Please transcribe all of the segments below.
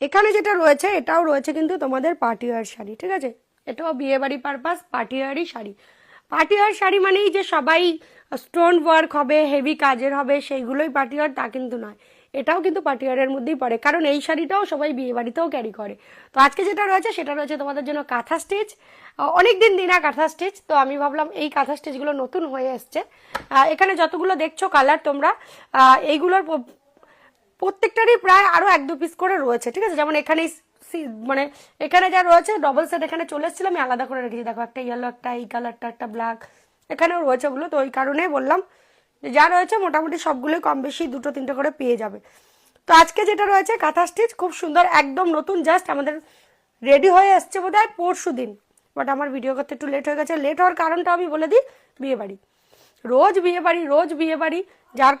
এখানে যেটা রয়েছে, এটাও রয়েছে কিন্তু তোমাদের পার্টিওয়ার শাড়ি, ঠিক আছে? এটাও বিয়ে বাড়ি পারপাস পার্টিওয়ারই শাড়ি। পার্টিওয়ার শাড়ি মানেই যে সবাই স্টোন ওয়ার্ক হবে হেভি কাজের হবে, সেইগুলোই পার্টিওয়ার তা কিন্তু নয়। এটাও কিন্তু পার্টিওয়ারের মধ্যেই পড়ে, কারণ এই শাড়িটাও সবাই বিয়ে বাড়িতেও ক্যারি করে। তো আজকে যেটা রয়েছে, সেটা রয়েছে তোমাদের জন্য কাঁথা স্টিচ অনেক দিন দিনা কাঁথা স্টিচ তো আমি ভাবলাম এই কাঁথা স্টিচগুলো নতুন হয়ে এসছে। এখানে যতগুলো দেখছ কালার তোমরা এইগুলোর প্রত্যেকটারই প্রায় আরও এক দু পিস করে রয়েছে, ঠিক আছে? যেমন এখানে মানে এখানে যা রয়েছে ডবল সেট এখানে চলে এসেছিল আমি আলাদা করে রেখেছি। দেখো, একটা ইয়েলো একটা এই কালারটা একটা ব্ল্যাক এখানেও রয়েছে ওগুলো। তো ওই কারণে বললাম যে যা রয়েছে, মোটামুটি সবগুলোই কম বেশি দুটো, তিনটে করে পেয়ে যাবে। তো আজকে যেটা রয়েছে, কাঁথা স্টিচ খুব সুন্দর, একদম নতুন জাস্ট আমাদের রেডি হয়ে এসছে বোধ হয় পরশু দিন। বাট আমার ভিডিও করতে একটু লেট হয়ে গেছে। লেট হওয়ার কারণটা আমি বলে দিই, বিয়েবাড়ি। রোজ বিয়েবাড়ি রোজ বিয়েবাড়ি, যার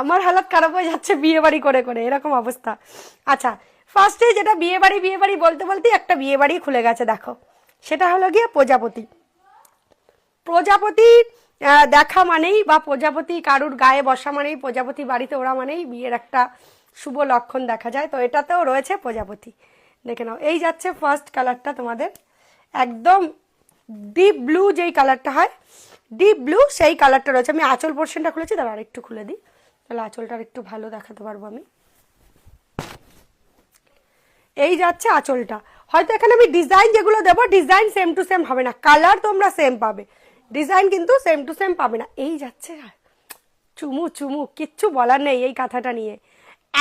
আমার হালত খারাপ হয়ে যাচ্ছে বিয়ে বাড়ি করে করে, এরকম অবস্থা। আচ্ছা ফার্স্টে যেটা বিয়ে বাড়ি বিয়ে বাড়ি বলতে বলতে একটা বিয়ে বাড়ি খুলে গেছে, দেখো। সেটা হলো গিয়ে প্রজাপতি। প্রজাপতি দেখা মানেই বা প্রজাপতি কারুর গায়ে বসা মানেই, প্রজাপতি বাড়িতে ওরা মানেই বিয়ের একটা শুভ লক্ষণ দেখা যায়। তো এটাতেও রয়েছে প্রজাপতি। দেখে নাও, এই যাচ্ছে ফার্স্ট কালারটা তোমাদের। একদম ডিপ ব্লু যেই কালারটা হয় ডিপ ব্লু সেই কালারটা রয়েছে। আমি আঁচল পোর্শনটা খুলেছি তাহলে আরেকটু খুলে দিই। তাহলে আঁচলটা একটু ভালো দেখাতে পারব আমি। এই যাচ্ছে আঁচলটা। হয়তো এখানে আমি ডিজাইন যেগুলো দেবো ডিজাইন সেম টু সেম হবে না। কালার তোমরা সেম পাবে। ডিজাইন কিন্তু সেম টু সেম পাবে না। এই যাচ্ছে চুমু চুমু, কিচ্ছু বলার নেই এই কথাটা নিয়ে।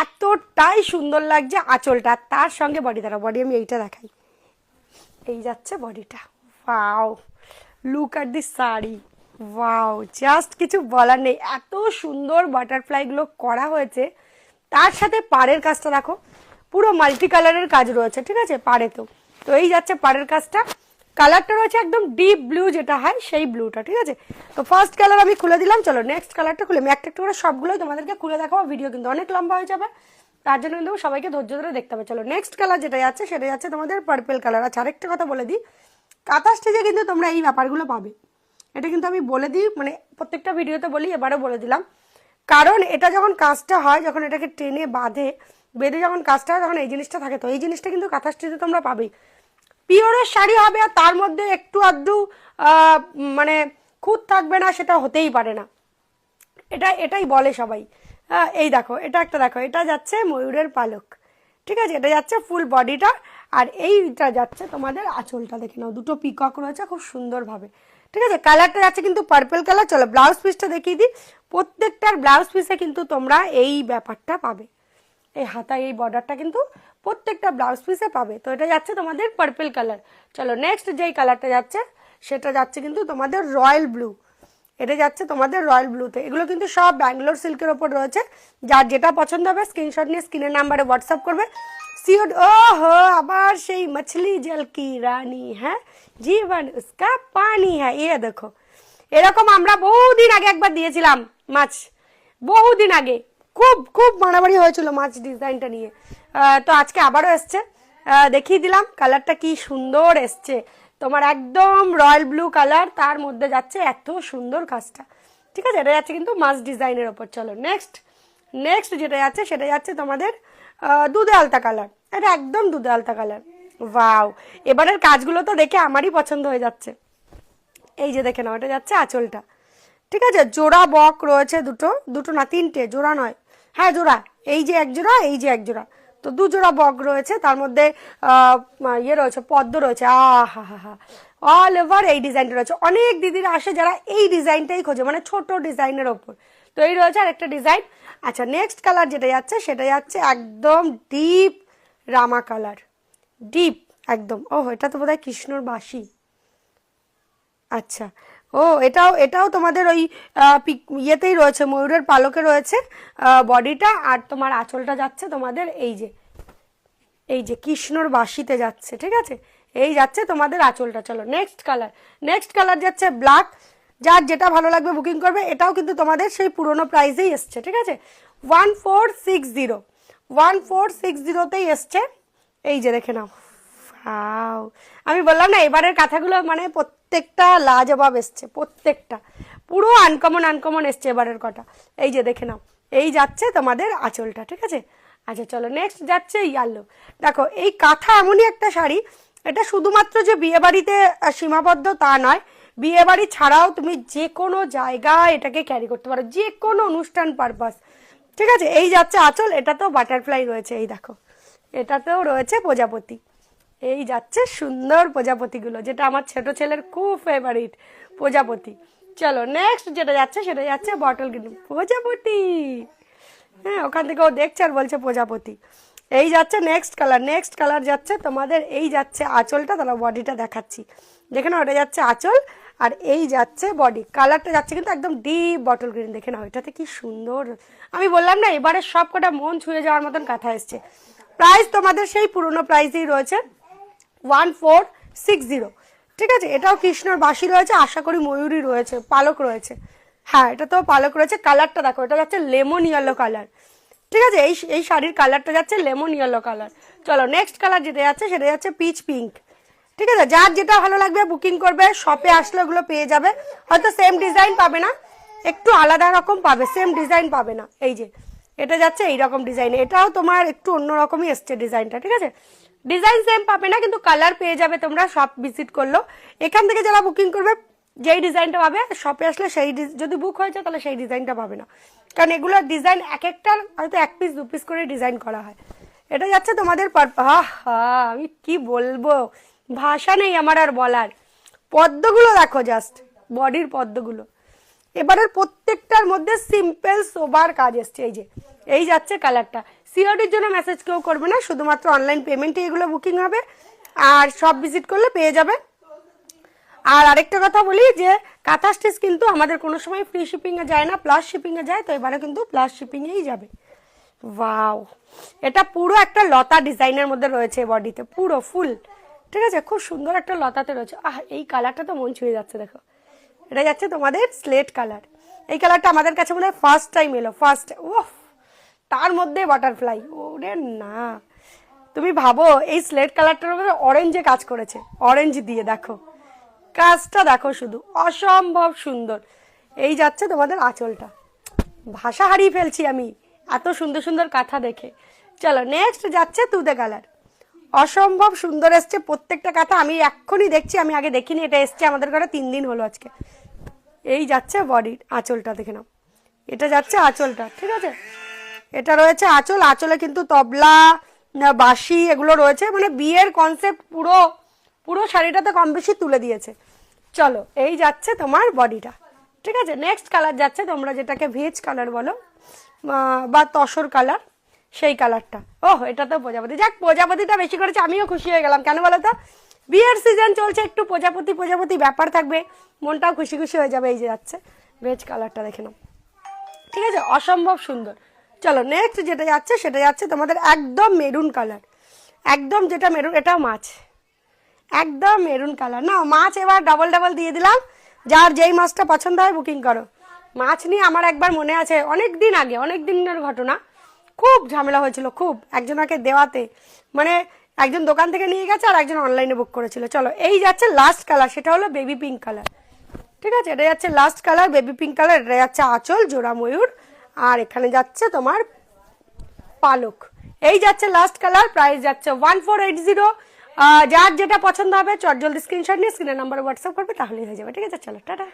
এতটাই সুন্দর লাগছে আঁচলটা। তার সঙ্গে বডি দ্বারা বডি আমি এইটা দেখাই। এই যাচ্ছে বডিটা wow look at the sari. Wow just কিছু বলার নেই। এত সুন্দর বাটারফ্লাইগুলো করা হয়েছে। তার সাথে পাড়ের কাজটা দেখো। পুরো মাল্টি কালারের কাজ রয়েছে, ঠিক আছে? পাড়ে তো। তো এই যাচ্ছে পাড়ের কাজটা। কালারটা রয়েছে একদম ডিপ ব্লু যেটা হয়, সেই ব্লুটা ঠিক আছে? তো ফার্স্ট কালার আমি খুলে দিলাম। চলো নেক্সট কালারটা খুলে আমি একটা একটা করে সবগুলোই তোমাদেরকে খুলে দেখাবো। ভিডিও কিন্তু অনেক লম্বা হয়ে যাবে। তার জন্য কিন্তু সবাইকে ধৈর্য ধরে দেখতে হবে। চলো নেক্সট কালার যেটা যাচ্ছে, সেটা যাচ্ছে তোমাদের পার্পেল কালার আচ্ছা আরেকটা কথা বলে দিই। কাঁথা স্টেজে কিন্তু তোমরা এই ব্যাপারগুলো পাবে। এটা কিন্তু আমি বলে দিই মানে প্রত্যেকটা ভিডিওতে বলি, এবারও বলে দিলাম। কারণ এটা যখন কাজটা হয়, যখন এটাকে টেনে বাঁধে, বেঁধে যখন কাজটা হয়, তখন এই জিনিসটা থাকে। তো এই জিনিসটা কিন্তু কাঁথা স্টেজে তোমরা পাবেই। পিওরের শাড়ি হবে, আর তার মধ্যে একটু আধটু মানে খুঁত থাকবে না, সেটা হতেই পারে না। এটা, এটাই বলে সবাই। এই দেখো, এটা একটা দেখো, এটা যাচ্ছে ময়ূরের পালক। ঠিক আছে, এটা যাচ্ছে ফুল বডিটা, আর এইটা যাচ্ছে তোমাদের আঁচলটা। দেখে নাও, দুটো পিকক রয়েছে, খুব সুন্দরভাবে। ঠিক আছে? কালারটা যাচ্ছে কিন্তু পার্পেল কালার চলো ব্লাউজ পিসটা দেখিয়ে দিই। প্রত্যেকটার ব্লাউজ পিসে কিন্তু তোমরা এই ব্যাপারটা পাবে। এই হাতায় এই বর্ডারটা কিন্তু প্রত্যেকটা ব্লাউজ পিসে পাবে। তো এটা যাচ্ছে তোমাদের পার্পেল কালার চলো নেক্সট যেই কালারটা যাচ্ছে, সেটা যাচ্ছে কিন্তু তোমাদের রয়্যাল ব্লু এটা যাচ্ছে তোমাদের রয়্যাল ব্লুতে এগুলো কিন্তু সব ব্যাঙ্গালোর সিল্কের ওপর রয়েছে। যার যেটা পছন্দ হবে স্ক্রিনশট নিয়ে স্ক্রিনের নাম্বারে হোয়াটসঅ্যাপ করবে। সিওড ও হো আবার সেই মছলি জল কি রানী হ্যাঁ জীবন উসকা পানি হ্যাঁ এ দেখো এরকম আমরা বহুদিন আগে একবার দিয়েছিলাম মাছ বহুদিন আগে খুব খুব মারামারি হয়েছিল মাছ ডিজাইনটা নিয়ে তো আজকে আবারও এসছে দেখিয়ে দিলাম কালারটা কি সুন্দর এসছে তোমার একদম রয়্যাল ব্লু কালার তার মধ্যে যাচ্ছে এত সুন্দর কাজটা। ঠিক আছে? এটা যাচ্ছে কিন্তু মাছ ডিজাইনের ওপর। চলো নেক্সট নেক্সট যেটা যাচ্ছে, সেটা যাচ্ছে তোমাদের দুধে আলতা কালার। এটা একদম দুধে আলতা কালার। ওয়াও। এবারের কাজগুলো তো দেখে আমারই পছন্দ হয়ে যাচ্ছে। এই যে দেখে নাও, এটা যাচ্ছে আঁচলটা। ঠিক আছে? জোড়া বক রয়েছে দুটো। দুটো না, তিনটে। জোড়া নয়। হ্যাঁ জোড়া। এই যে এক জোড়া, এই যে এক জোড়া। তো দু জোড়া বক রয়েছে। তার মধ্যে ইয়ে রয়েছে, পদ্ম রয়েছে। আহ হা হা হা। অল ওভার এই ডিজাইনটা রয়েছে। অনেক দিদিরা আসে যারা এই ডিজাইনটাই খোঁজে মানে ছোট ডিজাইনের ওপর। তো এই রয়েছে আর একটা ডিজাইন আচ্ছা নেক্সট কালার যেটা যাচ্ছে, সেটা যাচ্ছে একদম ডিপ রামা কালার ডিপ একদম। ও এটা তো বোধহয় কৃষ্ণর বাসি আচ্ছা ও এটাও এটাও তোমাদের ওই ইয়েতেই রয়েছে, ময়ূরের পালকে রয়েছে বডিটা। আর তোমার আঁচলটা যাচ্ছে তোমাদের এই যে এই যে কৃষ্ণর বাসিতে যাচ্ছে, ঠিক আছে? এই যাচ্ছে তোমাদের আঁচলটা, চলো নেক্সট কালার নেক্সট কালার যাচ্ছে ব্ল্যাক যার যেটা ভালো লাগবে বুকিং করবে, এটাও কিন্তু তোমাদের সেই পুরোনো প্রাইসেই এসছে, ঠিক আছে? One four six zero one four six জিরোতেই এসছে। এই যে দেখে নাও। Wow! আমি বললাম না, এবারের কথাগুলো মানে প্রত্যেকটা লাজবাব এসছে, প্রত্যেকটা। পুরো আনকমন আনকমন এসছে এবারের কটা। এই যে দেখে নাও। এই যাচ্ছে তোমাদের আঁচলটা, ঠিক আছে? আচ্ছা চলো নেক্সট যাচ্ছে ইয়ালো দেখো, এই কাঁথা এমনই একটা শাড়ি এটা শুধুমাত্র যে বিয়ে বাড়িতে সীমাবদ্ধ তা নয়। বিয়ে বাড়ি ছাড়াও তুমি যে কোনো জায়গায় এটাকে ক্যারি করতে পারো যে কোনো অনুষ্ঠান পারপাস ঠিক আছে, এই যাচ্ছে আঁচল এটাতেও বাটারফ্লাই রয়েছে, এই দেখো। এটাতেও রয়েছে প্রজাপতি। এই যাচ্ছে সুন্দর প্রজাপতিগুলো, যেটা আমার ছোট ছেলের খুব ফেভারিট প্রজাপতি। চলো নেক্সট যেটা যাচ্ছে, সেটা যাচ্ছে বটল গ্রিন প্রজাপতি! হ্যাঁ ওখান থেকে ও দেখছে আর বলছে প্রজাপতি। এই যাচ্ছে নেক্সট কালার নেক্সট কালার যাচ্ছে, তোমাদের এই যাচ্ছে আঁচলটা, তাহলে বডিটা দেখাচ্ছি। দেখে না ওটা যাচ্ছে আঁচল, আর এই যাচ্ছে বডি কালারটা যাচ্ছে কিন্তু একদম ডিপ বটল গ্রিন দেখে নাও, এটাতে কি সুন্দর। আমি বললাম না, এবারে সব কটা মন ছুঁয়ে যাওয়ার মতন কাঁথা এসছে। প্রাইস তোমাদের সেই পুরনো প্রাইসেই রয়েছে ওয়ান ফোর সিক্স জিরো ঠিক আছে? এটাও কৃষ্ণর বাসি রয়েছে, আশা করি ময়ূরী রয়েছে, পালক রয়েছে। হ্যাঁ এটা তো পালক রয়েছে কালারটা দেখো, এটা যাচ্ছে লেমন ইয়েলো কালার ঠিক আছে, এই এই শাড়ির কালারটা যাচ্ছে লেমন ইয়েলো কালার চলো নেক্সট কালার যেটা যাচ্ছে সেটা যাচ্ছে পিচ পিঙ্ক ঠিক আছে, যার যেটা ভালো লাগবে বুকিং করবে শপে আসলে ওগুলো পেয়ে যাবে। হয়তো সেম ডিজাইন পাবে না, একটু আলাদা রকম পাবে সেম ডিজাইন পাবে না। এই যে, এটা যাচ্ছে এইরকম ডিজাইন এটাও তোমার একটু অন্যরকমই এসছে ডিজাইনটা ঠিক আছে? ডিজাইন সেম পাবে না, কিন্তু কালার পেয়ে যাবে তোমরা শপ ভিজিট করল। এখান থেকে যারা বুকিং করবে যেই ডিজাইনটা পাবে শপে আসলে সেই যদি বুক হয়ে যায় তাহলে সেই ডিজাইনটা পাবে না। কারণ এগুলোর ডিজাইন এক একটার হয়তো এক পিস দু পিস করে ডিজাইন করা হয়। এটা যাচ্ছে তোমাদের আমি কি বলব? ভাষা নেই আমার আর বলার। পদ্মগুলো দেখো জাস্ট বডির পদ্মগুলো। এবারের প্রত্যেকটার মধ্যে সিম্পল সোবার কাজ এসছে, এই যে। এই যাচ্ছে কালারটা সিওডির জন্য মেসেজ কেউ করবে না, শুধুমাত্র অনলাইন পেমেন্টে এগুলো বুকিং হবে। আর সব ভিজিট করলে পেয়ে যাবে। আর আরেকটা কথা বলি যে কাঁথা স্টিচ কিন্তু আমাদের কোনো সময় ফ্রি শিপিংয়ে যায় না প্লাস শিপিংয়ে যায়, তো এবারে কিন্তু প্লাস শিপিংয়েই যাবে। ওয়াও এটা পুরো একটা লতা ডিজাইনের মধ্যে রয়েছে বডিতে পুরো ফুল ঠিক আছে? খুব সুন্দর একটা লতাতে রয়েছে। আহ, এই কালারটা তো মন ছুঁয়ে যাচ্ছে, দেখো। এটা যাচ্ছে তোমাদের স্লেট কালার এই কালারটা আমাদের কাছে মনে হয় ফার্স্ট টাইম এলো ফার্স্ট ওফ তার মধ্যে বাটারফ্লাই ওরে না। তুমি ভাবো, এই স্লেট কালারটার মধ্যে অরেঞ্জে কাজ করেছে। অরেঞ্জ দিয়ে, দেখো। কাজটা দেখো শুধু। অসম্ভব সুন্দর। এই যাচ্ছে তোমাদের আঁচলটা। ভাষা হারিয়ে ফেলছি আমি। এত সুন্দর সুন্দর কাঁথা দেখে। চলো নেক্সট যাচ্ছে তুতে কালার অসম্ভব সুন্দর এসছে প্রত্যেকটা কাঁথা। আমি এক্ষুনি দেখছি, আমি আগে দেখিনি, এটা এসছে আমাদের ঘরে তিন দিন হলো আজকে। এই যাচ্ছে বডির আঁচলটা দেখে নাও। এটা যাচ্ছে আঁচলটা, ঠিক আছে? এটা রয়েছে আঁচল। আঁচলে কিন্তু তবলা বাঁশি এগুলো রয়েছে। মানে বিয়ের কনসেপ্ট পুরো পুরো শাড়িটাতে কম বেশি তুলে দিয়েছে। চলো, এই যাচ্ছে তোমার বডিটা ঠিক আছে? নেক্সট কালার যাচ্ছে, তোমরা যেটাকে ভেজ কালার বলো বা তসর কালার সেই কালারটা ওহ, এটা তো প্রজাপতি। যাক, প্রজাপতিটা বেশি করেছে, আমিও খুশি হয়ে গেলাম। কেন বলো তো? বিয়ের সিজন চলছে, একটু প্রজাপতি প্রজাপতি ব্যাপার থাকবে। মনটাও খুশি খুশি হয়ে যাবে, এই যে যাচ্ছে। ভেজ কালারটা দেখে নাও। ঠিক আছে? অসম্ভব সুন্দর। চলো নেক্সট যেটা যাচ্ছে, সেটা যাচ্ছে তোমাদের একদম মেরুন কালার একদম যেটা মেরুন এটাও মাছ। একদম মেরুন কালার। না মাছ এবার ডাবল ডাবল দিয়ে দিলাম। যার যেই মাছটা পছন্দ হয় বুকিং করো। মাছ নিয়ে আমার একবার মনে আছে অনেক দিন আগে অনেক দিনের ঘটনা। খুব ঝামেলা হয়েছিল, খুব। একজনকে দেওয়াতে। মানে একজন দোকান থেকে নিয়ে গেছে আর একজন অনলাইনে বুক করেছিল। চলো, এই যাচ্ছে লাস্ট কালার সেটা হলো বেবি পিঙ্ক কালার ঠিক আছে? এটা যাচ্ছে last colour baby pink colour এটা যাচ্ছে আঁচল, জোড়া ময়ূর। আর এখানে যাচ্ছে তোমার পালক। এই যাচ্ছে লাস্ট কালার প্রাইস যাচ্ছে ওয়ান ফোর এইট জিরো যার যেটা পছন্দ হবে চট, জলদি স্ক্রিনশট নিয়ে স্ক্রিনের নাম্বারে হোয়াটসঅ্যাপ করবে, তাহলেই হয়ে যাবে। ঠিক আছে, চলো, টাটা।